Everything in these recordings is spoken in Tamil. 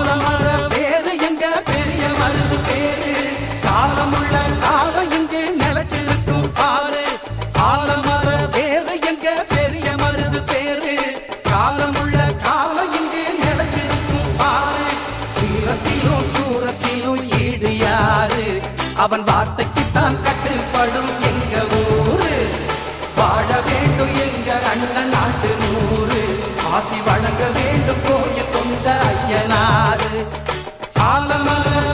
ஆலமர பேரு எங்க பெரிய மருது பேரு காலமுள்ள காலம் இங்கே நிலைச்சிருக்கும் பாரு. ஆலமர பேரு எங்க பெரிய மருது பேரு காலமுள்ள காலம் இங்கே நிலைச்சிருக்கும் பாரு. சீரத்திலும் சூரத்திலும் ஈடு யாரு? அவன் வார்த்தைக்குத்தான் கட்டுப்படும்? சாலமலர்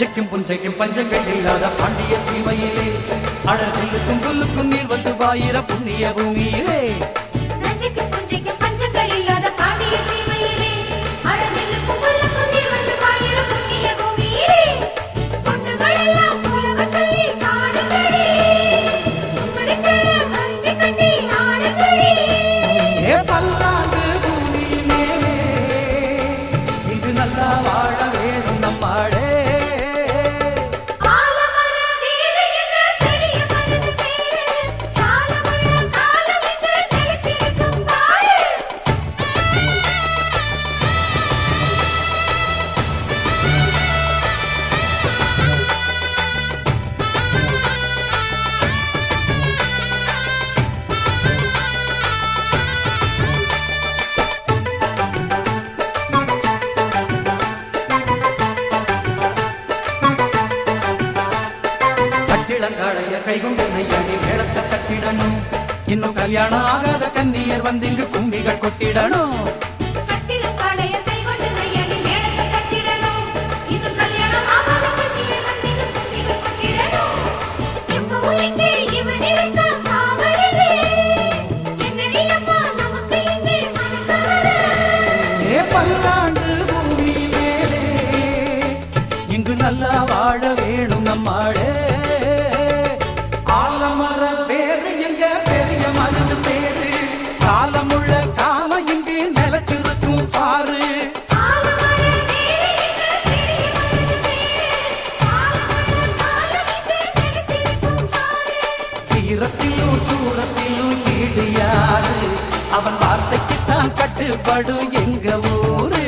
நஞ்சைக்கும் புஞ்சைக்கும் பஞ்சங்கள் இல்லாத பாண்டிய சீமையிலே. அடர் செல்லுக்கும் புல்லுக்கும் நீர் வந்து பாயிர புண்ணிய பூமியிலே. பல்லாண்டு பூமி மேலே இது நல்லா வாழ வேணும் நம்மாடே. கட்டிடங்காளைய கைகொண்டு நெய்யாடி மேளத்தை கட்டிடணும். இன்னும் கல்யாணம் ஆகாத கன்னியர் வந்து இங்கு கும்பிகள் கொட்டிடணும் இங்கு நல்லா வாழ வேணும் நம்மாடே. சீரத்திலும் சூரத்திலும் ஈடு யாரு? அவன் வார்த்தைக்குத்தான் கட்டுப்படும் எங்க ஊரு?